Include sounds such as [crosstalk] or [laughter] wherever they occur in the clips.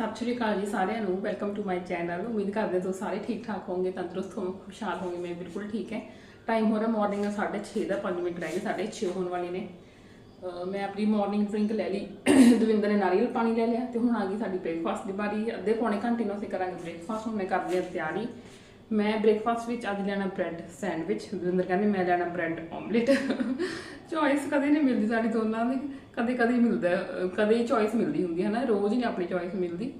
ਸਤਿ ਸ਼੍ਰੀ ਅਕਾਲ ਜੀ ਸਾਰਿਆਂ ਨੂੰ। ਵੈਲਕਮ ਟੂ ਮਾਈ ਚੈਨਲ ਉਮੀਦ ਕਰਦੇ ਤੁਸੀਂ ਸਾਰੇ ਠੀਕ ਠਾਕ ਹੋਵੋਗੇ, ਤੰਦਰੁਸਤ ਹੋਵੋਗੇ, ਖੁਸ਼ਹਾਲ ਹੋਵੋਗੇ। ਮੈਂ ਬਿਲਕੁਲ ਠੀਕ ਹੈ। ਟਾਈਮ ਹੋ ਰਿਹਾ ਮਾਰਨਿੰਗ ਦਾ 6:30 ਦਾ 5 ਮਿੰਟ ਰਹਿ ਗਏ 6:30 ਹੋਣ ਵਾਲੇ ਨੇ। ਮੈਂ ਆਪਣੀ ਮਾਰਨਿੰਗ ਡਰਿੰਕ ਲੈ ਲਈ। ਦਵਿੰਦਰ ਨੇ ਨਾਰੀਅਲ ਪਾਣੀ ਲੈ ਲਿਆ ਤੇ ਹੁਣ ਆ ਗਈ ਸਾਡੀ ਬ੍ਰੇਕਫਾਸਟ ਦੀ ਵਾਰੀ। ਅੱਧੇ ਪੌਣੇ ਘੰਟੇ ਨੂੰ ਅਸੀਂ ਕਰਾਂਗੇ ਬ੍ਰੇਕਫਾਸਟ ਹੁਣ ਮੈਂ ਕਰਦੀ ਹਾਂ ਤਿਆਰੀ। ਮੈਂ ਬ੍ਰੇਕਫਾਸਟ ਵਿੱਚ ਅੱਜ ਲੈਣਾ ਬ੍ਰੈਡ ਸੈਂਡਵਿਚ ਦਵਿੰਦਰ ਕਹਿੰਦੇ ਮੈਂ ਲੈਣਾ ਬ੍ਰੈਡ ਆਮਲੇਟ ਚੋਇਸ ਕਦੇ ਨਹੀਂ ਮਿਲਦੀ ਸਾਡੀ ਦੋਨਾਂ ਦੀ ਕਦੇ ਕਦੇ ਮਿਲਦਾ ਅਹ ਕਦੇ ਚੋਇਸ ਮਿਲਦੀ ਹੁੰਦੀ ਹੈ ਨਾ ਰੋਜ਼ ਨਹੀਂ ਆਪਣੀ ਚੋਇਸ ਮਿਲਦੀ।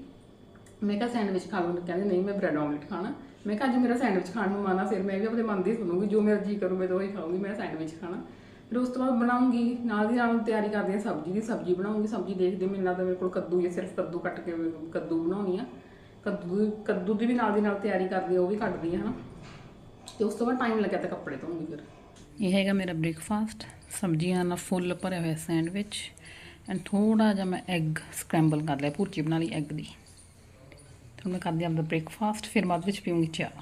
ਮੈਂ ਕਿਹਾ ਸੈਂਡਵਿਚ ਖਾ ਲਵਾਂ ਕਹਿੰਦੇ ਨਹੀਂ ਮੈਂ ਬ੍ਰੈਡ ਆਮਲੇਟ ਖਾਣਾ। ਮੈਂ ਕਿਹਾ ਅੱਜ ਮੇਰਾ ਸੈਂਡਵਿਚ ਖਾਣ ਨੂੰ ਮਨ ਆ ਫਿਰ ਮੈਂ ਵੀ ਆਪਣੇ ਮਨ ਦੀ ਸੁਣੂਗੀ ਜੋ ਮੇਰਾ ਜੀ ਕਰੂ ਮੈਂ ਤਾਂ ਉਹੀ ਖਾਊਂਗੀ ਮੈਂ ਸੈਂਡਵਿਚ ਖਾਣਾ। ਫਿਰ ਉਸ ਤੋਂ ਬਾਅਦ ਬਣਾਉਂਗੀ ਨਾਲ ਦੀ ਨਾਲ ਤਿਆਰੀ ਕਰਦੀ ਹਾਂ ਸਬਜ਼ੀ ਦੀ ਸਬਜ਼ੀ ਬਣਾਉਂਗੀ ਸਬਜ਼ੀ ਦੇਖਦੇ ਮੈਨੂੰ ਲੱਗਦਾ ਮੇਰੇ ਕੋਲ ਕੱਦੂ ਹੈ, ਸਿਰਫ ਕੱਦੂ ਕੱਟ ਕੇ ਕੱਦੂ ਬਣਾਉਣੀ ਆ। ਕੱਦੂ ਕੱਦੂ ਦੀ ਵੀ ਨਾਲ ਦੀ ਨਾਲ ਤਿਆਰੀ ਕਰਦੀ ਆ ਉਹ ਵੀ ਕੱਟਦੀ ਆ ਹਨਾ। ਤੇ ਉਸ ਤੋਂ ਬਾਅਦ ਟਾਈਮ ਲੱਗਿਆ ਤਾਂ ਕੱਪੜੇ ਧੋਉਂਗੀ ਫਿਰ। ਇਹ ਹੈਗਾ ਮੇਰਾ ਬ੍ਰੇਕਫਾਸਟ ਸਬਜ਼ੀਆਂ ਨਾਲ ਫੁੱਲ ਭਰਿਆ ਹੋਇਆ ਸੈਂਡਵਿਚ ਐਂਡ ਥੋੜਾ ਜਿਹਾ ਮੈਂ ਐਗ ਸਕ੍ਰੈਂਬਲ ਕਰ ਲਿਆ, ਭੁਰਜੀ ਬਣਾ ਲਈ ਐਗ ਦੀ। ਤੇ ਹੁਣ ਮੈਂ ਕਰਦੀ ਆਪਦਾ ਬ੍ਰੇਕਫਾਸਟ ਫਿਰ ਬਾਅਦ ਵਿੱਚ ਪੀਉਂਗੀ ਚਾਹ।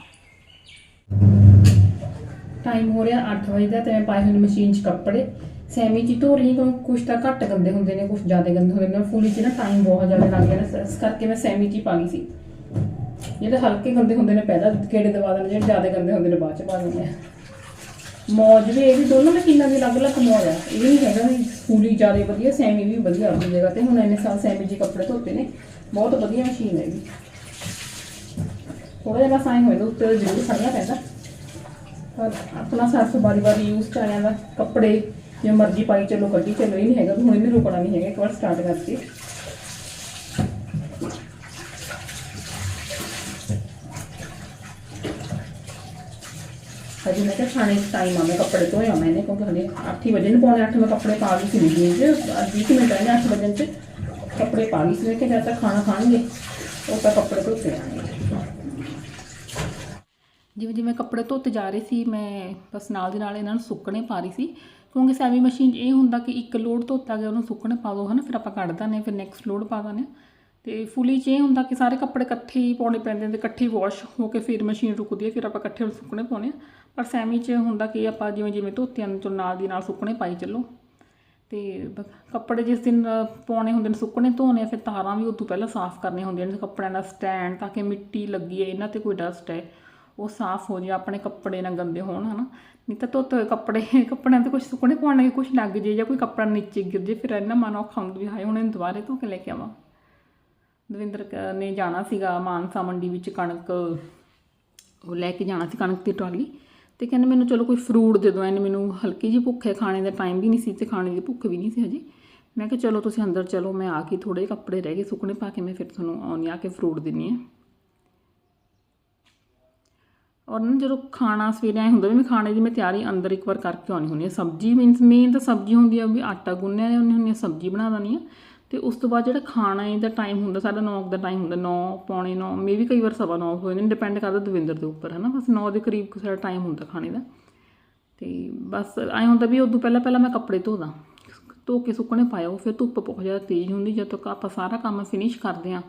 ਟਾਈਮ ਹੋ ਰਿਹਾ 8 ਵਜੇ ਦਾ ਤੇ ਮੈਂ ਪਾਏ ਹੋਏ ਨੇ ਮਸ਼ੀਨ 'ਚ ਕੱਪੜੇ। ਸੈਮੀ ਜੀ ਧੋ ਰਹੀ ਹਾਂ ਕੁਝ ਤਾਂ ਘੱਟ ਗੰਦੇ ਹੁੰਦੇ ਨੇ ਕੁਝ ਜ਼ਿਆਦਾ ਗੰਦੇ ਹੁੰਦੇ ਨੇ। ਫੁੱਲੀ 'ਚ ਨਾ ਟਾਈਮ ਬਹੁਤ ਜ਼ਿਆਦਾ ਲੱਗ ਗਿਆ ਨਾ, ਇਸ ਕਰਕੇ ਮੈਂ ਸੈਮੀ 'ਚ ਹੀ ਪਾ ਗਈ ਸੀ। ਜਿਹੜੇ ਹਲਕੇ ਗੰਦੇ ਹੁੰਦੇ ਨੇ ਪਹਿਲਾਂ ਕਿਹੜੇ ਦਵਾ ਦੇਣੇ ਜਿਹੜੇ ਜ਼ਿਆਦਾ ਗੰਦੇ ਹੁੰਦੇ ਨੇ ਬਾਅਦ 'ਚ ਪਾ ਦਿੰਦੇ ਆ। ਮੌਜ ਵੀ ਇਹ ਵੀ ਦੋਨੋਂ ਮਸ਼ੀਨਾਂ ਦੀ ਅਲੱਗ-ਅਲੱਗ ਮੌਜ ਆ। ਇਹ ਵੀ ਨਹੀਂ ਹੈਗਾ ਵੀ ਸਕੂਲੀ ਜ਼ਿਆਦਾ ਵਧੀਆ, ਸੈਮੀ ਵੀ ਵਧੀਆ ਆਪਣੀ ਜਗ੍ਹਾ ਤੇ। ਹੁਣ ਇੰਨੇ ਸਾਲ ਸੈਮੀ ਜੀ ਕੱਪੜੇ ਧੋਤੇ ਨੇ। ਬਹੁਤ ਵਧੀਆ ਮਸ਼ੀਨ ਹੈ ਇਹ ਥੋੜਾ ਜਿਹਾ ਬਸ ਆਏ ਹੋਏ ਨੇ ਉੱਤੇ ਜ਼ਰੂਰ ਖੜਨਾ ਪੈਂਦਾ। ਪਰ ਆਪਣਾ ਸਰਸ ਬਾਰੀ ਬਾਰੀ ਯੂਜ਼ ਕਰਿਆ ਦਾ ਕੱਪੜੇ। ਜੇ ਮਰਜ਼ੀ ਪਾਈ ਚੱਲੋ ਕੱਢੀ ਚੱਲੋ, ਇਹ ਨਹੀਂ ਹੈਗਾ ਵੀ ਹੁਣ ਇਹਨੇ ਰੁਕਣਾ ਨਹੀਂ ਹੈਗਾ, ਇੱਕ ਵਾਰ ਸਟਾਰਟ ਕਰਕੇ। ਹਜੇ ਮੈਂ ਕਿਹਾ ਖਾਣੇ ਦਾ ਟਾਈਮ ਆ, ਮੈਂ ਕੱਪੜੇ ਧੋਇਆ ਮੈਨੇ ਕਿਉਂਕਿ ਹਲੇ 8 ਵਜੇ ਨੂੰ ਪੌਣੇ 8 ਮੈਂ ਕੱਪੜੇ ਪਾ ਗਈ ਸੀ ਮਸ਼ੀਨ 'ਚ। ਅੱਜ 20 ਮਿੰਟ ਰਹਿ 8 ਵਜੇ 'ਚ, ਕੱਪੜੇ ਪਾ ਗਈ ਸੀ ਮੈਂ ਕਿਹਾ ਜਦ ਤੱਕ ਖਾਣਾ ਖਾਣਗੇ, ਉਹ ਤਾਂ ਕੱਪੜੇ ਧੋਤੇ ਜਾਣਗੇ ਜਿਵੇਂ ਜਿਵੇਂ ਕੱਪੜੇ ਧੋਤੇ ਜਾ ਰਹੇ ਸੀ, ਮੈਂ ਬਸ ਨਾਲ ਦੀ ਨਾਲ ਇਹਨਾਂ ਨੂੰ ਸੁੱਕਣੇ ਪਾ ਰਹੀ ਸੀ। ਕਿਉਂਕਿ ਸੈਮੀ ਮਸ਼ੀਨ 'ਚ ਇਹ ਹੁੰਦਾ ਕਿ ਇੱਕ ਲੋਡ ਧੋਤਾ ਗਿਆ, ਉਹਨੂੰ ਸੁੱਕਣੇ ਪਾ ਦੋ ਹਨਾ? ਫਿਰ ਆਪਾਂ ਕੱਢ ਦਿੰਦੇ ਫਿਰ ਨੈਕਸਟ ਲੋਡ ਪਾ ਦਿੰਦੇ ਹਾਂ। ਤੇ ਫੁੱਲੀ 'ਚ ਇਹ ਹੁੰਦਾ ਕਿ ਸਾਰੇ ਕੱਪੜੇ ਇਕੱਠੇ ਹੀ ਪਾਉਣੇ ਪੈਂਦੇ ਨੇ ਤੇ ਇਕੱਠੇ ਵਾਸ਼ ਹੋ ਕੇ ਫਿਰ ਮਸ਼ੀਨ ਰੁਕਦੀ ਹੈ ਫਿਰ ਆਪਾਂ ਇਕੱਠੇ ਨੂੰ ਸੁੱਕਣੇ ਪਾਉਣੇ ਆ। ਪਰ ਸੈਮੀ 'ਚ ਹੁੰਦਾ ਕਿ ਆਪਾਂ ਜਿਵੇਂ ਜਿਵੇਂ ਧੋਤਿਆਂ ਨੂੰ ਚੋਂ ਨਾਲ ਦੀ ਨਾਲ ਸੁੱਕਣੇ ਪਾਈ ਚੱਲੋ। ਤੇ ਕੱਪੜੇ ਜਿਸ ਦਿਨ ਪਾਉਣੇ ਹੁੰਦੇ ਨੇ ਸੁੱਕਣੇ ਧੋਣੇ ਆ, ਫਿਰ ਤਾਰਾਂ ਵੀ ਉਦੋਂ ਪਹਿਲਾਂ ਸਾਫ਼ ਕਰਨੀਆਂ ਹੁੰਦੀਆਂ ਨੇ ਕੱਪੜਿਆਂ ਦਾ ਸਟੈਂਡ ਤਾਂ ਕਿ ਮਿੱਟੀ ਲੱਗੀ ਹੈ ਇਹਨਾਂ ਤੇ ਕੋਈ ਡਸਟ ਹੈ ਉਹ ਸਾਫ਼ ਹੋ ਜਾਏ ਆਪਣੇ ਕੱਪੜੇ ਨਾ ਗੰਦੇ ਹੋਣ ਹਨਾ। ਨਹੀਂ ਤਾਂ ਧੋਤੇ ਹੋਏ ਕੱਪੜੇ [laughs] ਕੱਪੜਿਆਂ ਤੇ ਕੁਝ ਸੁੱਕਣੇ ਪਾਉਣ ਲੱਗੇ ਕੁਝ ਲੱਗ ਜੇ ਜਾਂ ਕੋਈ ਕੱਪੜਾ ਨੀਚੇ ਗਿਰ ਜੇ ਫਿਰ ਇੰਨਾ ਮਨ ਔਖਾ ਹੁੰਦਾ ਵੀ ਹਾਏ ਹੁਣ ਇਹਨੂੰ ਦੁਬਾਰੇ ਧੋ ਕੇ ਲੈ ਕੇ ਆਵਾਂ। ਦਵਿੰਦਰ ਕ- ਨੇ ਜਾਣਾ ਸੀਗਾ ਮਾਨਸਾ ਮੰਡੀ ਵਿੱਚ ਕਣਕ, ਉਹ ਲੈ ਕੇ ਜਾਣਾ ਸੀ ਕਣਕ ਦੀ ਟਰਾਲੀ। ਤੇ ਕਹਿੰਦੇ ਮੈਨੂੰ ਚਲੋ ਕੋਈ ਫਰੂਟ ਦੇ ਦਿਓ ਐਨ ਮੈਨੂੰ ਹਲਕੀ ਜਿਹੀ ਭੁੱਖ ਹੈ, ਖਾਣੇ ਦਾ ਟਾਈਮ ਵੀ ਨਹੀਂ ਸੀ ਤੇ ਖਾਣੇ ਦੀ ਭੁੱਖ ਵੀ ਨਹੀਂ ਸੀ ਹਜੇ। ਮੈਂ ਕਿਹਾ ਚਲੋ ਤੁਸੀਂ ਅੰਦਰ ਚਲੋ, ਮੈਂ ਆ ਕੇ ਥੋੜੇ ਕੱਪੜੇ ਰਹਿ ਗਏ ਸੁੱਕਣੇ ਪਾ ਕੇ, ਮੈਂ ਫਿਰ ਤੁਹਾਨੂੰ ਆਉਣੀ ਆ ਕੇ ਫਰੂਟ ਦਿੰਨੀ ਆ। ਔਰ ਨਾ ਜਦੋਂ ਖਾਣਾ ਸਵੇਰੇ ਆਏ ਹੁੰਦਾ ਵੀ ਮੈਂ ਖਾਣੇ ਦੀ ਮੈਂ ਤਿਆਰੀ ਅੰਦਰ ਇੱਕ ਵਾਰ ਕਰਕੇ ਆਉਣੀ ਹੁੰਦੀ ਹੈ ਸਬਜ਼ੀ ਮੀਨਸ ਮੇਨ ਤਾਂ ਸਬਜ਼ੀ ਹੁੰਦੀ ਆ ਵੀ ਆਟਾ ਗੁੰਨਿਆ ਹੁੰਦੀ ਹੁੰਦੀ ਆ, ਸਬਜ਼ੀ ਬਣਾ ਦੇਣੀ ਆ। ਤੇ ਉਸ ਤੋਂ ਬਾਅਦ ਜਿਹੜਾ ਖਾਣਾ ਦਾ ਟਾਈਮ ਹੁੰਦਾ ਸਾਡਾ 9 ਦਾ ਟਾਈਮ ਹੁੰਦਾ 9 ਪੌਣੇ 9 ਮੇ ਵੀ ਕਈ ਵਾਰ ਸਵਾ 9 ਹੋ ਜਾਂਦੇ ਡਿਪੈਂਡ ਕਰਦਾ ਦਵਿੰਦਰ ਦੇ ਉੱਪਰ ਹੈ ਨਾ ਬਸ 9 ਦੇ ਕਰੀਬ ਸਾਡਾ ਟਾਈਮ ਹੁੰਦਾ ਖਾਣੇ ਦਾ। ਤੇ ਬਸ ਐ ਹੁੰਦਾ ਵੀ ਉਦੋਂ ਪਹਿਲਾਂ ਪਹਿਲਾਂ ਮੈਂ ਕੱਪੜੇ ਧੋਦਾ। ਧੋ ਕੇ ਸੁੱਕਣੇ ਪਾਇਆ, ਉਹ ਫਿਰ ਧੁੱਪ ਬਹੁਤ ਜ਼ਿਆਦਾ ਤੇਜ਼ ਹੁੰਦੀ, ਜਦ ਤੱਕ ਆਪਾਂ ਸਾਰਾ ਕੰਮ ਫਿਨਿਸ਼ ਕਰਦੇ ਆ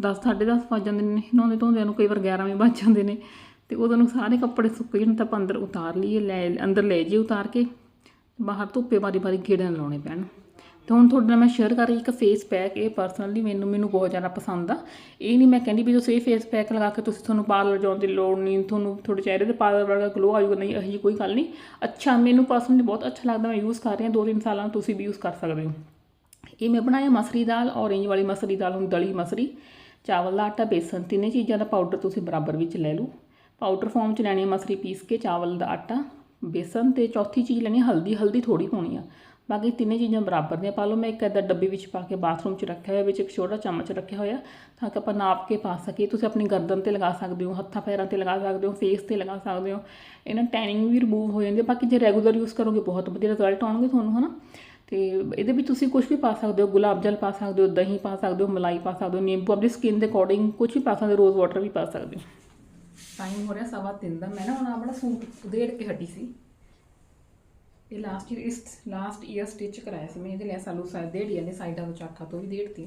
10 10:30 ਵੱਜ ਜਾਂਦੇ ਨੇ ਨਹਾਉਂਦੇ ਧੋਂਦਿਆਂ ਨੂੰ ਕਈ ਵਾਰ 11 ਵੀ ਵੱਜ ਜਾਂਦੇ ਨੇ, ਤੇ ਉਦੋਂ ਨੂੰ ਸਾਰੇ ਕੱਪੜੇ ਸੁੱਕ ਜਾਣ, ਤਾਂ ਆਪਾਂ ਅੰਦਰ ਉਤਾਰ ਲਈਏ, ਲੈ, ਅੰਦਰ ਲੈ ਜੇ ਉਤਾਰ ਕੇ, ਬਾਹਰ ਧੁੱਪੇ ਵਾਰੀ ਵਾਰੀ ਗੇੜੇ ਲਾਉਣੇ ਪੈਣ। ਤੇ ਹੁਣ ਤੁਹਾਡੇ ਨਾਲ ਮੈਂ ਸ਼ੇਅਰ ਕਰ ਰਹੀ ਇੱਕ ਫੇਸ ਪੈਕ ਇਹ ਪਰਸਨਲੀ ਮੈਨੂੰ ਮੈਨੂੰ ਬਹੁਤ ਜ਼ਿਆਦਾ ਪਸੰਦ ਆ। ਇਹ ਨਹੀਂ ਮੈਂ ਕਹਿੰਦੀ ਵੀ ਤੁਸੀਂ ਇਹ ਫੇਸ ਪੈਕ ਲਗਾ ਕੇ ਤੁਸੀਂ ਤੁਹਾਨੂੰ ਪਾਰਲਰ ਜਾਣ ਦੀ ਲੋੜ ਨਹੀਂ ਤੁਹਾਨੂੰ ਤੁਹਾਡੇ ਚਿਹਰੇ ਤੇ ਪਾਰਲਰ ਵਰਗਾ ਗਲੋ ਆਜੂਗਾ ਨਹੀਂ, ਇਹੋ ਜਿਹੀ ਕੋਈ ਗੱਲ ਨਹੀਂ ਅੱਛਾ, ਮੈਨੂੰ ਪਰਸਨਲੀ ਬਹੁਤ ਅੱਛਾ ਲੱਗਦਾ, ਮੈਂ ਯੂਜ਼ ਕਰ ਰਹੀ ਹਾਂ ਦੋ ਤਿੰਨ ਸਾਲਾਂ ਤੋਂ ਤੁਸੀਂ ਵੀ ਯੂਜ਼ ਕਰ ਸਕਦੇ ਹੋ। ਇਹ ਮੈਂ ਬਣਾਇਆ ਮਸਰੀ ਦਾਲ ਔਰੇਂਜ ਵਾਲੀ ਮਸਰੀ ਦਾਲ ਨੂੰ ਦਲੀ ਮਸਰੀ। ਚਾਵਲ ਦਾ ਆਟਾ, ਬੇਸਨ, ਤਿੰਨੇ ਚੀਜ਼ਾਂ ਦਾ ਪਾਊਡਰ ਤੁਸੀਂ ਬਰਾਬਰ ਵਿੱਚ ਲੈ ਲਓ। ਪਾਊਡਰ ਫਾਰਮ 'ਚ ਲੈਣੀ ਮਸਰੀ ਪੀਸ ਕੇ ਚਾਵਲ ਦਾ ਆਟਾ, ਬੇਸਨ ਤੇ ਚੌਥੀ ਚੀਜ਼ ਲੈਣੀ ਹਲਦੀ ਹਲਦੀ ਥੋੜੀ ਪਾਉਣੀ ਆ। ਬਾਕੀ ਤਿੰਨੇ ਚੀਜ਼ਾਂ ਬਰਾਬਰ ਦੀਆਂ ਪਾ ਲਓ। ਮੈਂ ਇੱਕ ਇੱਦਾਂ ਡੱਬੇ ਵਿੱਚ ਪਾ ਕੇ ਬਾਥਰੂਮ 'ਚ ਰੱਖਿਆ ਹੋਇਆ, ਵਿੱਚ ਇੱਕ ਛੋਟਾ ਚਮਚ ਰੱਖਿਆ ਹੋਇਆ, ਤਾਂ ਕਿ ਆਪਾਂ ਨਾਪ ਕੇ ਪਾ ਸਕੀਏ। ਤੁਸੀਂ ਆਪਣੀ ਗਰਦਨ ਤੇ ਲਗਾ ਸਕਦੇ ਹੋ, ਹੱਥਾਂ ਪੈਰਾਂ ਤੇ ਲਗਾ ਸਕਦੇ ਹੋ ਫੇਸ ਤੇ ਲਗਾ ਸਕਦੇ ਹੋ। ਇਹਨਾਂ ਟੈਨਿੰਗ ਵੀ ਰਿਮੂਵ ਹੋ ਜਾਂਦੀ ਹੈ। ਬਾਕੀ ਜੇ ਰੈਗੂਲਰ ਯੂਜ਼ ਕਰੋਗੇ, ਬਹੁਤ ਵਧੀਆ ਰਿਜ਼ਲਟ ਆਉਣਗੇ ਤੁਹਾਨੂੰ, ਹਨਾ? ਤੇ ਇਹਦੇ ਵਿੱਚ ਤੁਸੀਂ ਕੁਝ ਵੀ ਪਾ ਸਕਦੇ ਹੋ, ਗੁਲਾਬ ਜਲ ਪਾ ਸਕਦੇ ਹੋ, ਦਹੀਂ ਪਾ ਸਕਦੇ ਹੋ, ਮਲਾਈ ਪਾ ਸਕਦੇ ਹੋ, ਨਿੰਬੂ, ਆਪਣੀ ਸਕਿਨ ਦੇ ਅਕੋਰਡਿੰਗ ਕੁਝ ਵੀ ਪਾ ਸਕਦੇ ਹੋ ਰੋਜ਼ ਵਾਟਰ ਵੀ ਪਾ ਸਕਦੇ ਹੋ। ਟਾਈਮ ਹੋ ਰਿਹਾ ਸਵਾ ਤਿੰਨ ਦਾ। ਮੈਂ ਨਾ ਹੁਣ ਆਪਣਾ ਸੂਟ ਉਧੇੜ ਕੇ ਹਟੀ ਸੀ। ਇਹ ਲਾਸਟ ਈਅਰ ਇਸ ਲਾਸਟ ਈਅਰ ਸਟਿਚ ਕਰਾਇਆ ਸੀ ਮੈਂ, ਇਹਦੇ ਲੈ ਸਾਲੂ ਸਾਇਦ ਦੇੜੀ ਨੇ ਸਾਈਡਾਂ ਤੋਂ ਚਾਖਾ ਤੋਂ ਵੀ ਦੇੜਤੀ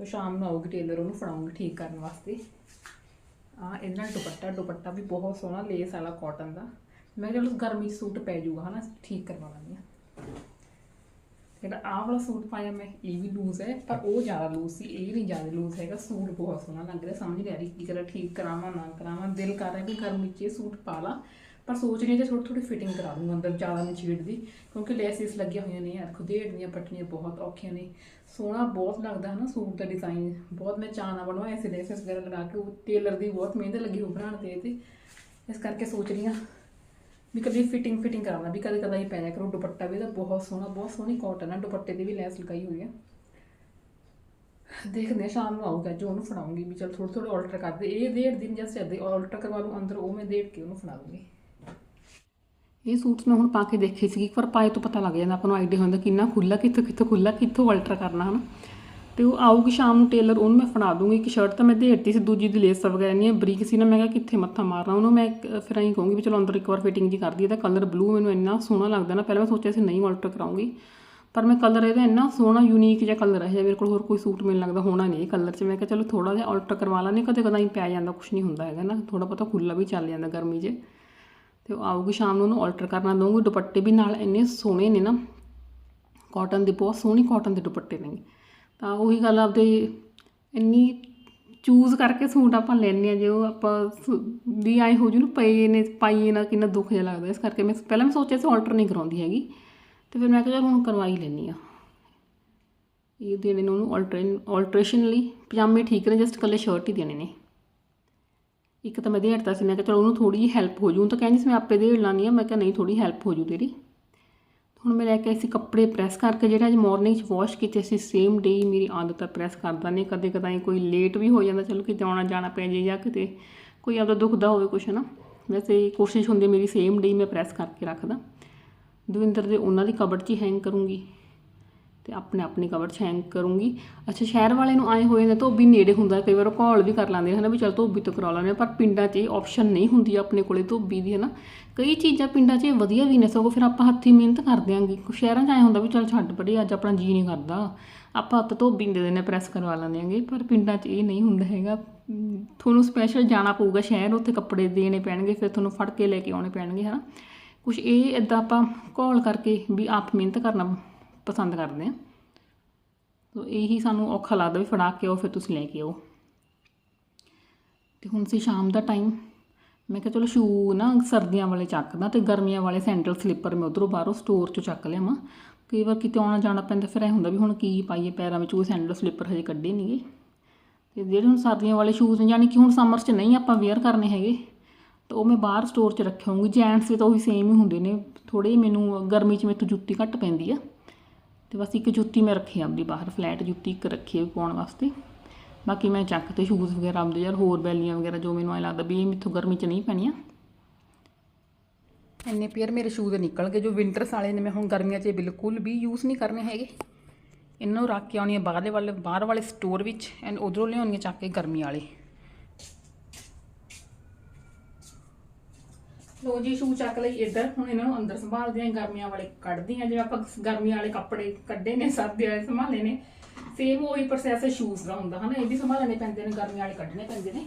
ਉਹ ਸ਼ਾਮ ਨੂੰ ਆਊਗੀ ਟੇਲਰ ਉਹਨੂੰ ਫੜਾਉਂਗੀ ਠੀਕ ਕਰਨ ਵਾਸਤੇ। ਆ ਇਹਨਾਂ ਦੁਪੱਟਾ ਦੁਪੱਟਾ ਵੀ ਬਹੁਤ ਸੋਹਣਾ ਲੇਸ ਵਾਲਾ ਕਾਟਨ ਦਾ। ਮੈਂ ਕਿਹਾ ਚਲੋ ਗਰਮੀ ਸੂਟ ਪੈ ਜਾਊਗਾ, ਹਨਾ, ਠੀਕ ਕਰਵਾ ਲਾਂਗੇ ਜਿਹੜਾ ਆਹ ਵਾਲਾ ਸੂਟ ਪਾਇਆ ਮੈਂ, ਇਹ ਵੀ ਲੂਜ਼ ਹੈ, ਪਰ ਉਹ ਜ਼ਿਆਦਾ ਲੂਜ਼ ਸੀ, ਇਹ ਨਹੀਂ ਜ਼ਿਆਦਾ ਲੂਜ਼ ਹੈਗਾ, ਸੂਟ ਬਹੁਤ ਸੋਹਣਾ ਲੱਗ ਰਿਹਾ, ਸਮਝ ਨਹੀਂ ਆ ਰਹੀ ਕੀ ਕਰਾਂ, ਠੀਕ ਕਰਾਵਾਂ, ਨਾ ਕਰਾਵਾਂ, ਦਿਲ ਕਰ ਰਿਹਾ ਕਿ ਗਰਮੀ 'ਚ ਇਹ ਸੂਟ ਪਾ ਲਾਂ। ਪਰ ਸੋਚ ਰਹੀ ਹਾਂ ਜੇ ਥੋੜੀ ਥੋੜੀ ਫਿਟਿੰਗ ਕਰਾ ਦੂੰਗਾ ਅੰਦਰ ਜ਼ਿਆਦਾ ਨਹੀਂ ਛੇੜਦੀ, ਕਿਉਂਕਿ ਲੈਸਿਸ ਲੱਗੀਆਂ ਹੋਈਆਂ ਨੇ ਯਾਰ ਖੁਦੇੜਨੀਆਂ ਪੱਟਣੀਆਂ ਬਹੁਤ ਔਖੀਆਂ ਨੇ। ਸੋਹਣਾ ਬਹੁਤ ਲੱਗਦਾ ਹੈ ਨਾ ਸੂਟ ਦਾ ਡਿਜ਼ਾਈਨ ਬਹੁਤ ਮੈਂ ਚਾਅ ਨਾਲ ਬਣਵਾਇਆ ਸੀ ਲੈਸਿਸ ਵਗੈਰਾ ਲਗਾ ਕੇ, ਉਹ ਟੇਲਰ ਦੀ ਬਹੁਤ ਮਿਹਨਤ ਲੱਗੀ ਹੋ ਬਣਾਉਣ ਤੇ ਇਹ ਤੇ। ਇਸ ਕਰਕੇ ਸੋਚ ਰਹੀ ਹਾਂ ਵੀ ਕਦੇ ਫਿਟਿੰਗ ਫਿਟਿੰਗ ਕਰਾਉਣਾ ਵੀ ਕਦੇ ਕਦਾਈ ਪੈ ਜਾ ਕਰੋ ਦੁਪੱਟਾ ਵੀ, ਇਹਦਾ ਬਹੁਤ ਸੋਹਣਾ, ਬਹੁਤ ਸੋਹਣੀ ਕਾਟਨ ਆ, ਦੁਪੱਟੇ ਦੀ ਵੀ ਲੈਸ ਲਗਾਈ ਹੋਈ ਆ। ਦੇਖਦੇ ਹਾਂ, ਸ਼ਾਮ ਨੂੰ ਆਊਗਾ ਜੋ ਉਹਨੂੰ ਫੜਾਉਂਗੀ, ਵੀ ਚਲ ਥੋੜੇ ਥੋੜੇ ਆਲਟਰ ਕਰਦੇ ਇਹ ਡੇਢ ਦਿਨ ਜਾਂ ਸਿੱਧੇ ਆਲਟਰ ਕਰਵਾ ਲੂੰ ਅੰਦਰ ਉਹ ਮੈਂ ਦੇੜ ਕੇ ਉਹਨੂੰ ਫੜਾ ਦੂੰਗੀ। ਇਹ ਸੂਟਸ ਮੈਂ ਹੁਣ ਪਾ ਕੇ ਦੇਖੇ ਸੀ ਇੱਕ ਵਾਰ ਪਾਏ ਤੋਂ ਪਤਾ ਲੱਗ ਜਾਂਦਾ, ਆਪਾਂ ਨੂੰ ਆਈਡੀਆ ਹੁੰਦਾ ਕਿੰਨਾ ਖੁੱਲਾ ਕਿੱਥੋਂ ਕਿੱਥੋਂ ਖੁੱਲਾ ਕਿੱਥੋਂ ਅਲਟਰ ਕਰਨਾ, ਹਨ? ਤੇ ਉਹ ਆਊਗੀ ਸ਼ਾਮ ਨੂੰ ਟੇਲਰ ਉਹਨੂੰ ਮੈਂ ਫੜਾ ਦੂੰਗੀ ਇੱਕ ਸ਼ਰਟ ਤਾਂ ਮੈਂ ਦੇਤੀ ਸੀ, ਦੂਜੀ ਦੀ ਲੇਸ ਵਗੈਰਾ ਨਹੀਂ ਬਰੀਕ ਸੀ ਨਾ, ਮੈਂ ਕਿਹਾ ਕਿੱਥੇ ਮੱਥਾ ਮਾਰਨਾ, ਉਹਨੂੰ ਮੈਂ ਇੱਕ- ਫਿਰ ਐਂ ਕਹੂੰਗੀ ਵੀ ਚਲੋ ਅੰਦਰ ਇੱਕ ਵਾਰ ਫਿਟਿੰਗ ਜੀ ਕਰਦੀ, ਇਹਦਾ ਕਲਰ ਬਲੂ ਮੈਨੂੰ ਇੰਨਾ ਸੋਹਣਾ ਲੱਗਦਾ ਨਾ, ਪਹਿਲਾਂ ਮੈਂ ਸੋਚਿਆ ਸੀ ਨਹੀਂ ਅਲਟਰ ਕਰਾਉਂਗੀ, ਪਰ ਮੈਂ ਕਲਰ ਇਹਦਾ ਇੰਨਾ ਸੋਹਣਾ ਯੂਨੀਕ ਜਿਹਾ ਕਲਰ ਹੈ ਮੇਰੇ ਕੋਲ ਹੋਰ ਕੋਈ ਸੂਟ ਮੈਨੂੰ ਲੱਗਦਾ ਹੋਣਾ ਨਹੀਂ ਇਹ ਕਲਰ 'ਚ, ਮੈਂ ਕਿਹਾ ਚਲੋ ਥੋੜਾ ਜਿਹਾ ਅਲਟਰ ਕਰਵਾ ਲਾਂਗੇ ਕਦੇ ਕਦਾਈ ਪੈ ਜਾਂਦਾ ਕੁਝ ਨਹੀਂ ਹੁੰਦਾ ਹੈਗਾ ਨਾ ਥੋੜਾ ਬਹੁਤਾ ਖੁੱਲਾ ਵੀ ਚੱਲ ਜਾਂਦਾ ਗਰਮੀ 'ਚ। ਤੇ ਉਹ ਆਊਗੀ ਸ਼ਾਮ ਨੂੰ ਉਹਨੂੰ ਆਲਟਰ ਕਰਨਾ ਦਊਂਗੀ, ਦੁਪੱਟੇ ਵੀ ਨਾਲ ਇੰਨੇ ਸੋਹਣੇ ਨੇ ਨਾ। ਕਾਟਨ ਦੇ ਬਹੁਤ ਸੋਹਣੀ ਕਾਟਨ ਦੇ ਦੁਪੱਟੇ ਨੇ ਤਾਂ ਉਹੀ ਗੱਲ ਆਪਦੇ ਇੰਨੀ ਚੂਜ਼ ਕਰਕੇ ਸੂਟ ਆਪਾਂ ਲੈਂਦੇ ਆ ਜੇ ਉਹ ਆਪਾਂ ਸ- ਵੀ ਆਏ ਹੋ ਜੂ ਨੂੰ, ਪਏ ਨੇ, ਪਾਈਏ ਨਾ, ਕਿੰਨਾ ਦੁੱਖ ਜਿਹਾ ਲੱਗਦਾ। ਇਸ ਕਰਕੇ ਮੈਂ ਪਹਿਲਾਂ ਮੈਂ ਸੋਚਿਆ ਸੀ ਆਲਟਰ ਨਹੀਂ ਕਰਾਉਂਦੀ ਹੈਗੀ। ਤੇ ਫਿਰ ਮੈਂ ਕਿਹਾ ਹੁਣ ਕਰਵਾਈ ਲੈਣੀ ਆ ਇਹ ਦੇਣੇ ਨੇ ਉਹਨੂੰ ਆਲਟਰ ਆਲਟਰੇਸ਼ਨ ਲਈ। ਪਜਾਮੇ ਠੀਕ ਨੇ ਜਸਟ ਕੱਲੇ ਸ਼ਰਟ ਹੀ ਦੇਣੇ ਨੇ। ਇੱਕ ਤਾਂ ਮੈਂ ਦੇੜਤਾ ਸੀ, ਮੈਂ ਕਿਹਾ ਚਲੋ ਉਹਨੂੰ ਥੋੜੀ ਜਿਹੀ ਹੈਲਪ ਹੋ ਜੂ। ਤਾਂ ਕਹਿੰਦੀ ਸੀ, ਮੈਂ ਆਪੇ ਦੇੜ ਲਾਨੀ ਆ ਮੈਂ ਕਿਹਾ ਨਹੀਂ ਥੋੜੀ ਹੈਲਪ ਹੋ ਜੂ ਤੇਰੀ। ਹੁਣ ਮੈਂ ਲੈ ਕੇ ਆਈ ਸੀ ਕੱਪੜੇ ਪ੍ਰੈਸ ਕਰਕੇ, ਜਿਹੜਾ ਅੱਜ ਮਾਰਨਿੰਗ 'ਚ ਵਾਸ਼ ਕੀਤੇ ਸੀ ਸੇਮ ਡੇ ਮੇਰੀ ਆਦਤ ਹੈ ਪ੍ਰੈਸ ਕਰਦਾ ਨਹੀਂ। ਕਦੇ ਕਦਾਈ ਕੋਈ ਲੇਟ ਵੀ ਹੋ ਜਾਂਦਾ, ਚਲੋ ਕਿਤੇ ਆਉਣਾ ਜਾਣਾ ਪੈ ਜੇ ਜਾਂ ਕਿਤੇ ਕੋਈ ਆਪਦਾ ਦੁਖਦਾ ਹੋਵੇ ਕੁਛ ਨਾ ਵੈਸੇ ਕੋਸ਼ਿਸ਼ ਹੁੰਦੀ ਮੇਰੀ ਸੇਮ ਡੇ ਮੈਂ ਪ੍ਰੈਸ ਕਰਕੇ ਰੱਖਦਾ। ਦਵਿੰਦਰ ਦੇ ਉਹਨਾਂ ਦੀ ਕਬੜ 'ਚ ਹੀ ਹੈਂਗ ਕਰੂੰਗੀ। ਤੇ ਆਪਣੇ ਆਪਣੀ ਕਵਰ 'ਚ ਹੈਂਗ ਕਰੂੰਗੀ। ਅੱਛਾ ਸ਼ਹਿਰ ਵਾਲੇ ਨੂੰ ਆਏ ਹੋਏ ਨੇ ਧੋਬੀ ਨੇੜੇ ਹੁੰਦਾ ਕਈ ਵਾਰ ਉਹ ਕਾਲ ਵੀ ਕਰ ਲੈਂਦੇ ਹਨ ਵੀ ਚਲ ਧੋਬੀ ਤੋਂ ਕਰਾ ਲੈਂਦੇ ਹਾਂ, ਪਰ ਪਿੰਡਾਂ 'ਚ ਇਹ ਆਪਸ਼ਨ ਨਹੀਂ ਹੁੰਦੀ ਆਪਣੇ ਕੋਲੇ ਧੋਬੀ ਦੀ ਹੈ ਨਾ ਕਈ ਚੀਜ਼ਾਂ ਪਿੰਡਾਂ 'ਚ ਵਧੀਆ ਵੀ ਨੇ ਸਗੋਂ ਫਿਰ ਆਪਾਂ ਹੱਥੀਂ ਮਿਹਨਤ ਕਰ ਦਿਆਂਗੇ ਸ਼ਹਿਰਾਂ 'ਚ ਆਏ ਹੁੰਦਾ ਵੀ ਚਲ ਛੱਡ ਪੜੇ ਅੱਜ ਆਪਣਾ ਜੀ ਨਹੀਂ ਕਰਦਾ। ਆਪਾਂ ਹੱਥ ਧੋਬੀ ਦੇ ਦਿੰਦੇ ਪ੍ਰੈਸ ਕਰਵਾ ਲੈਂਦੇ ਆਂਗੇ ਪਰ ਪਿੰਡਾਂ 'ਚ ਇਹ ਨਹੀਂ ਹੁੰਦਾ ਹੈਗਾ। ਤੁਹਾਨੂੰ ਸਪੈਸ਼ਲ ਜਾਣਾ ਪਊਗਾ ਸ਼ਹਿਰ ਉੱਥੇ ਕੱਪੜੇ ਦੇਣੇ ਪੈਣਗੇ ਫਿਰ ਤੁਹਾਨੂੰ ਫੜ ਕੇ ਲੈ ਕੇ ਆਉਣੇ ਪੈਣਗੇ ਹਨਾ। ਕੁਛ ਇਹ ਇਦਾਂ ਆਪਾਂ ਕਾਲ ਕਰਕੇ ਵੀ ਆਪ ਮਿਹਨਤ ਕਰਨਾ ਪਸੰਦ ਕਰਦੇ ਹਾਂ ਤੋ ਇਹੀ ਸਾਨੂੰ ਔਖਾ ਲੱਗਦਾ ਵੀ ਫੜਾ ਕੇ ਆਓ, ਫਿਰ ਤੁਸੀਂ ਲੈ ਕੇ ਆਓ। ਤੇ ਹੁਣ ਸੀ ਸ਼ਾਮ ਦਾ ਟਾਈਮ ਮੈਂ ਕਿਹਾ ਚਲੋ ਸ਼ੂ ਨਾ ਸਰਦੀਆਂ ਵਾਲੇ ਚੱਕਦਾ ਤੇ ਗਰਮੀਆਂ ਵਾਲੇ ਸੈਂਡਲ ਸਲੀਪਰ ਮੈਂ ਉਧਰੋਂ ਬਾਹਰੋਂ ਸਟੋਰ ਚੋਂ ਚੱਕ ਲਿਆਵਾਂ। ਕਈ ਵਾਰ ਕਿਤੇ ਆਉਣਾ ਜਾਣਾ ਪੈਂਦਾ, ਫਿਰ ਐ ਹੁੰਦਾ ਵੀ ਹੁਣ ਕੀ ਪਾਈਏ ਪੈਰਾਂ ਵਿੱਚ, ਉਹ ਸੈਂਡਲ ਸਲੀਪਰ ਹਜੇ ਕੱਢੇ ਨਹੀਂਗੇ ਤੇ ਜਿਹੜੇ ਹੁਣ ਸਰਦੀਆਂ ਵਾਲੇ ਸ਼ੂਜ਼ ਨੇ, ਯਾਨੀ ਕਿ ਹੁਣ ਸਮਰ 'ਚ ਨਹੀਂ ਆਪਾਂ ਵੇਅਰ ਕਰਨੇ ਹੈਗੇ, ਤਾਂ ਉਹ ਮੈਂ ਬਾਹਰ ਸਟੋਰ 'ਚ ਰੱਖੇ ਹੋਊਂਗੀ ਜੈਂਟਸ ਵੀ ਤਾਂ ਉਹੀ ਸੇਮ ਹੀ ਹੁੰਦੇ ਨੇ। ਥੋੜੇ ਮੈਨੂੰ ਗਰਮੀ 'ਚ ਮੇਰੇ ਤੋਂ ਜੁੱਤੀ ਘੱਟ ਪੈਂਦੀ ਆ। ਤੇ ਬਸ ਇੱਕ ਜੁੱਤੀ ਮੈਂ ਰੱਖੀ ਆਪਦੀ ਬਾਹਰ ਫਲੈਟ ਜੁੱਤੀ ਇੱਕ ਰੱਖੀ ਹੈ ਪਾਉਣ ਵਾਸਤੇ। ਬਾਕੀ ਮੈਂ ਚੱਕ ਤੇ ਸ਼ੂਜ਼ ਵਗੈਰਾ ਆਪਦੇ ਯਾਰ, ਹੋਰ ਬੈਲੀਆਂ ਵਗੈਰਾ ਜੋ ਮੈਨੂੰ ਐ ਲੱਗਦਾ ਵੀ ਇਹ ਮਿੱਥੋਂ ਗਰਮੀ 'ਚ ਨਹੀਂ ਪੈਣੀਆਂ। ਇੰਨੇ ਪੇਅਰ ਮੇਰੇ ਸ਼ੂਜ਼ ਨਿਕਲ ਗਏ, ਜੋ ਵਿੰਟਰਸ ਵਾਲੇ ਨੇ, ਮੈਂ ਹੁਣ ਗਰਮੀਆਂ 'ਚ ਬਿਲਕੁਲ ਵੀ ਯੂਜ਼ ਨਹੀਂ ਕਰਨੇ ਹੈਗੇ। ਇਹਨਾਂ ਨੂੰ ਰੱਖ ਕੇ ਆਉਣੀ ਹੈ ਬਾਹਰਲੇ ਵਾਲੇ, ਬਾਹਰ ਵਾਲੇ ਸਟੋਰ ਵਿੱਚ ਐਂਡ ਉਧਰੋਂ ਲਿਆਉਣੀ ਹੈ ਚੱਕ ਕੇ ਗਰਮੀ ਵਾਲੇ। ਲੋ ਜੀ, ਸ਼ੂ ਚੱਕ ਲਈ ਇੱਧਰ। ਹੁਣ ਇਹਨਾਂ ਨੂੰ ਅੰਦਰ ਸੰਭਾਲਦੇ ਆਂ, ਗਰਮੀਆਂ ਵਾਲੇ ਕੱਢਦੇ ਆਂ। ਜਿਵੇਂ ਆਪਾਂ ਗਰਮੀਆਂ ਵਾਲੇ ਕੱਪੜੇ ਕੱਢੇ ਨੇ, ਸਰਦੀ ਵਾਲੇ ਸੰਭਾਲੇ ਨੇ ਸੇਮ ਉਹੀ ਪ੍ਰੋਸੈਸ ਸ਼ੂਜ਼ ਦਾ ਹੁੰਦਾ, ਹਨਾ? ਇਹ ਵੀ ਸੰਭਾਲਣੇ ਪੈਂਦੇ ਨੇ ਗਰਮੀਆਂ ਵਾਲੇ ਕੱਢਣੇ ਪੈਂਦੇ ਨੇ।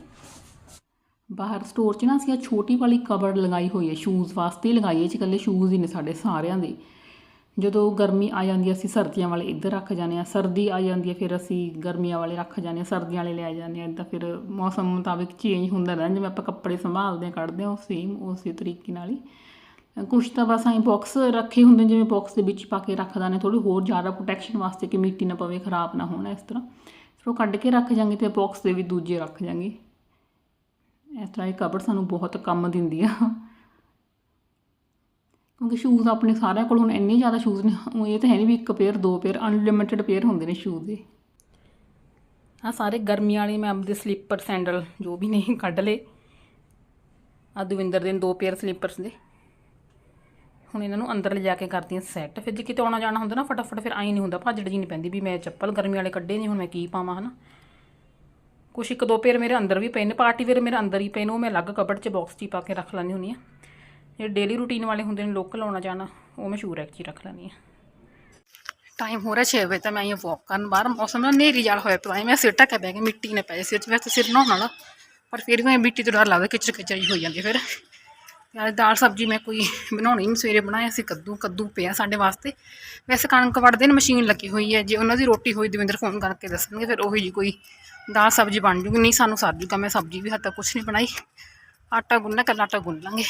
ਬਾਹਰ ਸਟੋਰ 'ਚ ਨਾ ਅਸੀਂ ਆਹ ਛੋਟੀ ਵਾਲੀ ਕਬਰ ਲਗਾਈ ਹੋਈ ਹੈ ਸ਼ੂਜ਼ ਵਾਸਤੇ ਹੀ ਲਗਾਈ ਹੈ। 'ਚ ਇਕੱਲੇ ਸ਼ੂਜ਼ ਹੀ ਨੇ ਸਾਡੇ ਸਾਰਿਆਂ ਦੇ। ਜਦੋਂ ਗਰਮੀ ਆ ਜਾਂਦੀ ਹੈ ਅਸੀਂ ਸਰਦੀਆਂ ਵਾਲੇ ਇੱਧਰ ਰੱਖ ਜਾਂਦੇ ਆ, ਸਰਦੀ ਆ ਜਾਂਦੀ ਹੈ ਫਿਰ ਅਸੀਂ ਗਰਮੀਆਂ ਵਾਲੇ ਰੱਖ ਜਾਂਦੇ ਆ, ਸਰਦੀਆਂ ਵਾਲੇ ਲੈ ਜਾਂਦੇ ਆ ਇਦਾਂ ਫਿਰ ਮੌਸਮ ਮੁਤਾਬਿਕ ਚੇਂਜ ਹੁੰਦਾ ਰਹਿੰਦਾ, ਜਿਵੇਂ ਆਪਾਂ ਕੱਪੜੇ ਸੰਭਾਲਦੇ ਆ, ਕੱਢਦੇ ਆ ਉਹ ਸੇਮ ਉਸੇ ਤਰੀਕੇ ਨਾਲ ਹੀ। ਕੁਛ ਤਾਂ ਬਸ ਐਂ ਬਾਕਸ ਰੱਖੇ ਹੁੰਦੇ ਜਿਵੇਂ ਬਾਕਸ ਦੇ ਵਿੱਚ ਪਾ ਕੇ ਰੱਖਦਾ ਨੇ ਥੋੜੀ ਹੋਰ ਜ਼ਿਆਦਾ ਪ੍ਰੋਟੈਕਸ਼ਨ ਵਾਸਤੇ ਕਿ ਮਿੱਟੀ ਨਾ ਪਵੇ, ਖਰਾਬ ਨਾ ਹੋਣਾ ਇਸ ਤਰ੍ਹਾਂ। ਫਿਰ ਉਹ ਕੱਢ ਕੇ ਰੱਖ ਜਾਂਗੇ ਤੇ ਬਾਕਸ ਦੇ ਵੀ ਦੂਜੇ ਰੱਖ ਜਾਂਗੇ। ਇਸ ਤਰ੍ਹਾਂ ਇਹ ਕਬਰ ਸਾਨੂੰ ਬਹੁਤ ਕੰਮ ਦਿੰਦੀ ਆ। ਕਿਉਂਕਿ ਸ਼ੂਜ਼ ਆਪਣੇ ਸਾਰਿਆਂ ਕੋਲ ਹੁਣ ਇੰਨੇ ਜ਼ਿਆਦਾ ਸ਼ੂਜ਼ ਨੇ ਊਂ ਇਹ ਤਾਂ ਹੈ ਨਹੀਂ ਵੀ ਇੱਕ ਪੇਅਰ ਦੋ ਪੇਅਰ ਅਨਲਿਮਿਟਿਡ ਪੇਅਰ ਹੁੰਦੇ ਨੇ ਸ਼ੂਜ਼ ਦੇ। ਆ ਸਾਰੇ ਗਰਮੀ ਵਾਲੇ ਮੈਂ ਆਪਦੇ ਸਲੀਪਰ ਸੈਂਡਲ ਜੋ ਵੀ ਨਹੀਂ ਕੱਢ ਲਏ। ਆ ਦਵਿੰਦਰ ਦੇ ਨੇ ਦੋ ਪੇਅਰ ਸਲੀਪਰਸ ਦੇ। ਹੁਣ ਇਹਨਾਂ ਨੂੰ ਅੰਦਰ ਲਿਜਾ ਕੇ ਕਰਦੀ ਹਾਂ ਸੈੱਟ ਫਿਰ ਜੇ ਕਿਤੇ ਆਉਣਾ ਜਾਣਾ ਹੁੰਦਾ ਨਾ, ਫਟਾਫਟ ਫਿਰ ਆਈ ਨਹੀਂ ਹੁੰਦਾ ਭਾਜੜ ਜੀ ਨਹੀਂ ਪੈਂਦੀ ਵੀ ਮੈਂ ਚੱਪਲ ਗਰਮੀ ਵਾਲੇ ਕੱਢੇ ਨਹੀਂ ਹੁਣ ਮੈਂ ਕੀ ਪਾਵਾਂ, ਹਨਾ? ਕੁਛ ਇੱਕ ਦੋ ਪੇਅਰ ਮੇਰੇ ਅੰਦਰ ਵੀ ਪਏ ਨੇ, ਪਾਰਟੀ ਵੇਅਰ ਮੇਰੇ ਅੰਦਰ ਹੀ ਪਏ ਨੇ, ਉਹ ਮੈਂ ਅਲੱਗ ਕਬੜ 'ਚ ਬਾਕਸ 'ਚ ਹੀ ਪਾ ਕੇ ਰੱਖ ਲੈਂਦੀ ਹੁੰਦੀ ਆ ਜਿਹੜੇ ਡੇਲੀ ਰੂਟੀਨ ਵਾਲੇ ਹੁੰਦੇ ਨੇ ਲੋਕਲ ਆਉਣਾ ਜਾਣਾ, ਉਹ ਮੈਂ ਸ਼ੂ ਰੈਕ 'ਚ ਰੱਖ ਲੈਂਦੀ ਆ ਟਾਈਮ ਹੋ ਰਿਹਾ 6 ਵਜੇ ਤਾਂ ਮੈਂ ਆਈ ਵਾਕ ਕਰਨ ਬਾਹਰ, ਮੌਸਮ ਨਾ ਨੇਰੀ ਜਾਲ ਹੋਇਆ ਪਿਆ, ਮੈਂ ਸਿਰ ਢੱਕਿਆ ਬੈ ਕੇ ਮਿੱਟੀ ਨੇ ਪੈ ਜਾਏ ਸਿਰ 'ਚ ਵੈਸੇ ਸਿਰ ਨਹਾਉਣ ਵਾਲਾ। ਪਰ ਫਿਰ ਵੀ ਐਂ ਮਿੱਟੀ ਤੋਂ ਡਰ ਲੱਗਦਾ ਕਿਚਰ ਕਿਚਰ ਹੀ ਹੋ ਜਾਂਦੀ ਫਿਰ। ਯਾਰ ਦਾਲ ਸਬਜ਼ੀ ਮੈਂ ਕੋਈ ਬਣਾਉਣੀ ਨਹੀਂ ਸਵੇਰੇ ਬਣਾਇਆ ਸੀ ਕੱਦੂ ਕੱਦੂ ਪਿਆ ਸਾਡੇ ਵਾਸਤੇ। ਵੈਸੇ ਕਣਕ ਵੜਦੇ ਨੇ, ਮਸ਼ੀਨ ਲੱਗੀ ਹੋਈ ਹੈ, ਜੇ ਉਹਨਾਂ ਦੀ ਰੋਟੀ ਹੋਈ, ਦਵਿੰਦਰ ਫੋਨ ਕਰਕੇ ਦੱਸਣਗੇ, ਫਿਰ ਉਹੀ ਜੀ ਕੋਈ ਦਾਲ ਸਬਜ਼ੀ ਬਣ ਜੂਗੀ, ਨਹੀਂ ਸਾਨੂੰ ਸਰ ਜੂਗਾ ਮੈਂ ਸਬਜ਼ੀ ਵੀ ਹੱਦ ਤੱਕ ਕੁਛ ਨਹੀਂ ਬਣਾਈ। ਆਟਾ ਗੁੰਨਣਾ ਕੱਲਾ ਆਟਾ ਗੁੰਨ ਲਾਂਗੇ।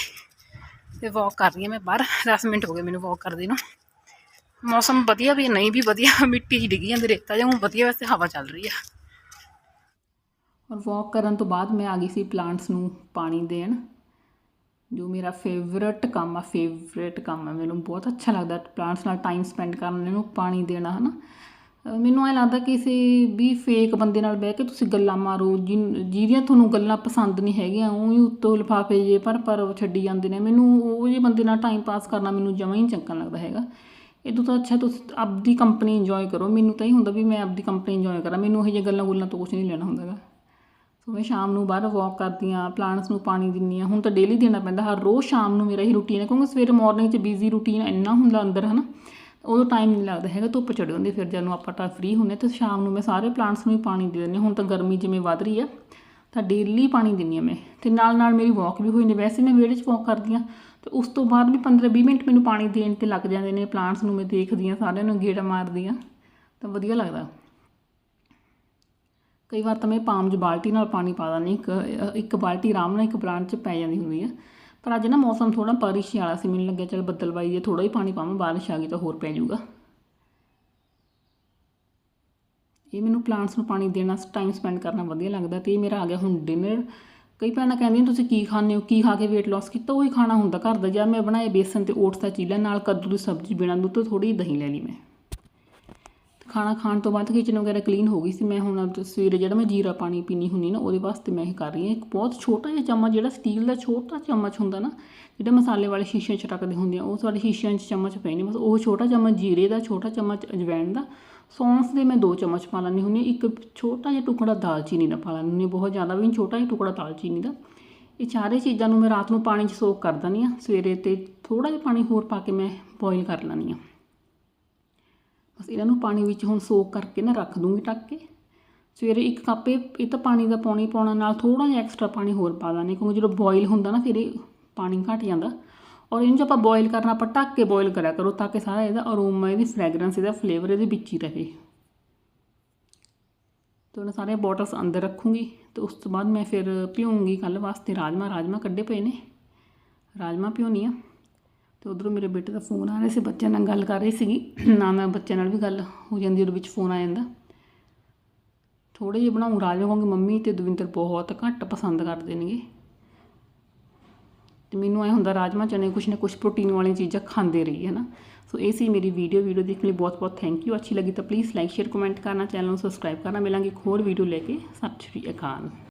ਤੇ ਵਾਕ ਕਰ ਰਹੀ ਹਾਂ ਮੈਂ ਬਾਹਰ। 10 ਮਿੰਟ ਹੋ ਗਏ ਮੈਨੂੰ ਵਾਕ ਕਰਦੇ ਨੂੰ। ਮੌਸਮ ਵਧੀਆ ਵੀ ਨਹੀਂ ਵੀ ਵਧੀਆ। ਮਿੱਟੀ ਜਿਹੀ ਡਿੱਗੀ ਜਾਂਦੀ, ਰੇਤਾ ਜਿਹਾ। ਹੁਣ ਵਧੀਆ ਵੈਸੇ ਹਵਾ ਚੱਲ ਰਹੀ ਆ। ਔਰ ਵਾਕ ਕਰਨ ਤੋਂ ਬਾਅਦ ਮੈਂ ਆ ਗਈ ਸੀ ਪਲਾਂਟਸ ਨੂੰ ਪਾਣੀ ਦੇਣ। ਜੋ ਮੇਰਾ ਫੇਵਰਟ ਕੰਮ ਆ ਫੇਵਰੇਟ ਕੰਮ ਆ। ਮੈਨੂੰ ਬਹੁਤ ਅੱਛਾ ਲੱਗਦਾ ਪਲਾਂਟਸ ਨਾਲ ਟਾਈਮ ਸਪੈਂਡ ਕਰਨ ਇਹਨਾਂ ਨੂੰ ਪਾਣੀ ਦੇਣਾ, ਹਨਾ? ਅਹ ਮੈਨੂੰ ਐ ਲੱਗਦਾ ਕਿਸੇ ਵੀ ਫੇਕ ਬੰਦੇ ਨਾਲ ਬਹਿ ਕੇ ਤੁਸੀਂ ਗੱਲਾਂ ਮਾਰੋ, ਜਿਨ- ਜਿਹਦੀਆਂ ਤੁਹਾਨੂੰ ਗੱਲਾਂ ਪਸੰਦ ਨਹੀਂ ਹੈਗੀਆਂ, ਉਹ ਹੀ ਉੱਤੋਂ ਲਿਫਾਫੇ ਜੇ ਪਰ ਪਰ ਛੱਡੀ ਜਾਂਦੇ ਨੇ। ਮੈਨੂੰ ਉਹ ਜਿਹੇ ਬੰਦੇ ਨਾਲ ਟਾਈਮ ਪਾਸ ਕਰਨਾ ਮੈਨੂੰ ਜਮਾਂ ਹੀ ਚੰਗਾ ਲੱਗਦਾ ਹੈਗਾ। ਇਹ ਤੋਂ ਅੱਛਾ ਤੁਸੀਂ ਆਪਦੀ ਕੰਪਨੀ ਇੰਜੋਏ ਕਰੋ। ਮੈਨੂੰ ਤਾਂ ਇਹ ਹੁੰਦਾ ਵੀ ਮੈਂ ਆਪਦੀ ਕੰਪਨੀ ਇੰਜੋਏ ਕਰਾਂ। ਮੈਨੂੰ ਇਹੋ ਜਿਹੀਆਂ ਗੱਲਾਂ ਗੁੱਲਾਂ ਤੋਂ ਕੁਝ ਨਹੀਂ ਲੈਣਾ ਹੁੰਦਾ ਹੈਗਾ। ਸੋ ਮੈਂ ਸ਼ਾਮ ਨੂੰ ਬਾਹਰ ਵਾਕ ਕਰਦੀ ਹਾਂ ਪਲਾਂਟਸ ਨੂੰ ਪਾਣੀ ਦਿੰਦੀ ਹਾਂ। ਹੁਣ ਤਾਂ ਡੇਲੀ ਦੇਣਾ ਪੈਂਦਾ। ਹਰ ਰੋਜ਼ ਸ਼ਾਮ ਨੂੰ ਮੇਰਾ ਹੀ ਰੂਟੀਨ ਹੈ। ਕਿਉਂਕਿ ਸਵੇਰੇ ਮਾਰਨਿੰਗ 'ਚ ਬਿਜ਼ੀ ਰੂਟੀਨ ਇੰਨਾ ਹੁੰਦਾ ਅੰਦਰ, ਹਨਾ। ਉਦੋਂ ਟਾਈਮ ਨਹੀਂ ਲੱਗਦਾ ਹੈਗਾ, ਧੁੱਪ ਚੜੀ ਹੁੰਦੀ ਫਿਰ ਜਦੋਂ ਆਪਾਂ ਤਾਂ ਫ੍ਰੀ ਹੁੰਦੇ ਤਾਂ ਸ਼ਾਮ ਨੂੰ ਮੈਂ ਸਾਰੇ ਪਲਾਂਟਸ ਨੂੰ ਹੀ ਪਾਣੀ ਦੇ ਦਿੰਦੀ ਹਾਂ। ਹੁਣ ਤਾਂ ਗਰਮੀ ਜਿਵੇਂ ਵੱਧ ਰਹੀ ਆ, ਤਾਂ ਡੇਲੀ ਪਾਣੀ ਦਿੰਦੀ ਹਾਂ ਮੈਂ। ਤੇ ਨਾਲ ਨਾਲ ਮੇਰੀ ਵਾਕ ਵੀ ਹੋ ਨੇ। ਵੈਸੇ ਮੈਂ ਵਿਹੜੇ 'ਚ ਵਾਕ ਕਰਦੀ ਹਾਂ, ਤੇ ਉਸ ਤੋਂ ਬਾਅਦ ਵੀ 15-20 ਮਿੰਟ ਮੈਨੂੰ ਪਾਣੀ ਦੇਣ ਤੇ ਲੱਗ ਜਾਂਦੇ ਨੇ। ਪਲਾਂਟਸ ਨੂੰ ਮੈਂ ਦੇਖਦੀ ਹਾਂ, ਸਾਰਿਆਂ ਨੂੰ ਗੇੜਾ ਮਾਰਦੀ ਹਾਂ, ਤਾਂ ਵਧੀਆ ਲੱਗਦਾ। ਕਈ ਵਾਰ ਤਾਂ ਮੈਂ ਪਾਮ 'ਚ ਬਾਲਟੀ ਨਾਲ ਪਾਣੀ ਪਾ ਦਿੰਦੀ ਇੱਕ ਇੱਕ ਬਾਲਟੀ ਆਰਾਮ ਨਾਲ ਇੱਕ ਪਲਾਂਟ 'ਚ ਪੈ ਜਾਂਦੀ ਹੁੰਦੀ ਆ। ਪਰ ਅੱਜ ਨਾ ਮੌਸਮ ਥੋੜਾ ਬਾਰਿਸ਼ ਵਾਲਾ ਸੀ, ਮੈਨੂੰ ਲੱਗਿਆ ਚਲ ਬੱਦਲਬਾਈ ਜੇ ਥੋੜਾ ਹੀ ਪਾਣੀ ਪਾਵਾਂ, ਬਾਰਿਸ਼ ਆ ਗਈ ਤਾਂ ਹੋਰ ਪੈ ਜਾਊਗਾ। ਇਹ ਮੈਨੂੰ ਪਲਾਂਟਸ ਨੂੰ ਪਾਣੀ ਦੇਣਾ ਟਾਈਮ ਸਪੈਂਡ ਕਰਨਾ ਵਧੀਆ ਲੱਗਦਾ ਤੇ ਇਹ ਮੇਰਾ ਆ ਗਿਆ ਹੁਣ ਡਿਨਰ ਕਈ ਭੈਣਾਂ ਕਹਿੰਦੀਆਂ, ਤੁਸੀਂ ਕੀ ਖਾਂਦੇ ਹੋ? ਕੀ ਖਾ ਕੇ weight loss ਕੀਤਾ? ਉਹੀ ਖਾਣਾ ਹੁੰਦਾ ਘਰ ਦਾ, ਜਾਂ ਮੈਂ ਬਣਾਏ ਬੇਸਨ ਤੇ ਓਟਸ ਦਾ ਚੀਲਾ, ਨਾਲ ਕੱਦੂ ਦੀ ਸਬਜ਼ੀ, ਬਿਨਾਂ ਦੁੱਧ ਤੋਂ ਥੋੜੀ ਦਹੀਂ ਲੈ ਲਈ ਮੈਂ। ਖਾਣਾ ਖਾਣ ਤੋਂ ਬਾਅਦ ਕਿਚਨ ਵਗੈਰਾ ਕਲੀਨ ਹੋ ਗਈ ਸੀ, ਮੈਂ ਹੁਣ ਅੱਜ ਸਵੇਰੇ ਜਿਹੜਾ ਮੈਂ ਜੀਰਾ ਪਾਣੀ ਪੀਣੀ ਹੁੰਦੀ ਨਾ, ਉਹਦੇ ਵਾਸਤੇ ਮੈਂ ਇਹ ਕਰ ਰਹੀ ਹਾਂ। ਇੱਕ ਬਹੁਤ ਛੋਟਾ ਜਿਹਾ ਚਮਚ, ਜਿਹੜਾ ਸਟੀਲ ਦਾ ਛੋਟਾ ਚਮਚ ਹੁੰਦਾ ਨਾ, ਜਿਹੜੇ ਮਸਾਲੇ ਵਾਲੇ ਸ਼ੀਸ਼ਿਆਂ 'ਚ ਰੱਖਦੇ ਹੁੰਦੇ ਆ, ਉਹ ਸਾਡੇ ਸ਼ੀਸ਼ਿਆਂ 'ਚ ਚਮਚ ਪਏ ਨੇ। ਬਸ ਉਹ ਛੋਟਾ ਚਮਚ ਜੀਰੇ ਦਾ, ਛੋਟਾ ਚਮਚ ਅਜਵਾਇਣ ਦਾ, ਸੌਂਫ ਦੇ ਮੈਂ ਦੋ ਚਮਚ ਪਾ ਲੈਂਦੀ ਹੁੰਦੀ ਹਾਂ। ਇੱਕ ਛੋਟਾ ਜਿਹਾ ਟੁਕੜਾ ਦਾਲਚੀਨੀ ਦਾ ਪਾ ਲੈਂਦੀ ਹੁੰਦੀ ਹਾਂ, ਬਹੁਤ ਜ਼ਿਆਦਾ ਵੀ ਛੋਟਾ ਜਿਹਾ ਟੁਕੜਾ ਦਾਲਚੀਨੀ ਦਾ। ਇਹ ਸਾਰੇ ਚੀਜ਼ਾਂ ਨੂੰ ਮੈਂ ਰਾਤ ਨੂੰ ਪਾਣੀ 'ਚ ਸੋਕ ਕਰ ਦਿੰਦੀ ਹਾਂ। ਸਵੇਰੇ ਤੇ ਥੋੜਾ ਜਿਹਾ ਪਾਣੀ ਹੋਰ ਪਾ ਕੇ ਮੈਂ ਬੋਇਲ ਕਰ ਲੈਂਦੀ ਹਾਂ। ਬਸ ਇਹਨਾਂ ਨੂੰ ਪਾਣੀ ਵਿੱਚ ਹੁਣ ਸੋਕ ਕਰਕੇ ਨਾ ਰੱਖ ਦੂੰਗੀ ਢੱਕ ਕੇ। ਸਵੇਰੇ ਇੱਕ ਕੱਪ ਇਹ ਇਹ ਤਾਂ ਪਾਣੀ ਦਾ ਪਾਣੀ ਪਾਉਣਾ ਨਾਲ ਥੋੜਾ ਜਿਹਾ ਐਕਸਟਰਾ ਪਾਣੀ ਹੋਰ ਪਾ ਦਾਂਗੇ ਕਿਉਂਕਿ ਜਦੋਂ ਬੋਇਲ ਹੁੰਦਾ ਨਾ ਫਿਰ ਇਹ ਪਾਣੀ ਘਟ ਜਾਂਦਾ। ਔਰ ਇਹਨੂੰ ਜੇ ਆਪਾਂ ਬੋਇਲ ਕਰਨਾ, ਆਪਾਂ ਢੱਕ ਕੇ ਬੋਇਲ ਕਰਿਆ ਕਰੋ ਤਾਂ ਕਿ ਸਾਰਾ ਇਹਦਾ ਅਰੋਮਾ ਇਹਦੀ ਫ੍ਰੈਗਰੈਂਸ ਇਹਦਾ ਫਲੇਵਰ ਇਹਦੇ ਵਿੱਚ ਹੀ ਰਹੇ। ਤੇ ਉਹਨਾਂ ਸਾਰੇ ਬੋਟਲਸ ਅੰਦਰ ਰੱਖੂੰਗੀ ਤੇ ਉਸ ਤੋਂ ਬਾਅਦ ਮੈਂ ਫਿਰ ਭਿਉਂਗੀ ਕੱਲ ਵਾਸਤੇ ਰਾਜਮਾ ਰਾਜਮਾ ਕੱਢੇ ਪਏ ਨੇ। ਰਾਜਮਾ ਭਿਉਣੀ ਆ ਤੇ ਉਧਰੋਂ ਮੇਰੇ ਬੇਟੇ ਦਾ ਫੋਨ ਆ ਰਿਹਾ ਸੀ, ਬੱਚਿਆਂ ਨਾਲ ਗੱਲ ਕਰ ਰਹੀ ਸੀਗੀ। ਨਾ ਮੈਂ ਬੱਚਿਆਂ ਨਾਲ ਵੀ ਗੱਲ ਹੋ ਜਾਂਦੀ, ਉਹਦੇ ਵਿੱਚ ਫੋਨ ਆ ਜਾਂਦਾ। ਥੋੜੇ ਜਿਹੇ ਬਣਾਉਂ ਰਾਜਮਾ ਕਿਉਂਕਿ ਮੰਮੀ ਤੇ ਦਵਿੰਦਰ ਬਹੁਤ ਘੱਟ ਪਸੰਦ ਕਰਦੇ ਨੇਗੇ। ਤੇ ਮੈਨੂੰ ਐ ਹੁੰਦਾ, ਰਾਜਮਾ ਚਨੇ ਕੁਛ ਨਾ ਕੁਛ ਪ੍ਰੋਟੀਨ ਵਾਲੀਆਂ ਚੀਜ਼ਾਂ ਖਾਂਦੇ ਰਹੀ ਹੈ ਨਾ ਸੋ ਇਹ ਸੀ ਮੇਰੀ ਵੀਡੀਓ ਵੀਡੀਓ ਦੇਖਣ ਲਈ ਬਹੁਤ ਬਹੁਤ ਥੈਂਕ ਯੂ ਅੱਛੀ ਲੱਗੀ ਤਾਂ ਪਲੀਜ਼ ਲਾਈਕ ਸ਼ੇਅਰ ਕਮੈਂਟ ਕਰਨਾ ਚੈਨਲ ਨੂੰ ਸਬਸਕ੍ਰਾਈਬ ਕਰਨਾ। ਮਿਲਾਂਗੇ ਇੱਕ ਹੋਰ ਵੀਡੀਓ ਲੈ ਕੇ। ਸਤਿ ਸ਼੍ਰੀ ਅਕਾਲ।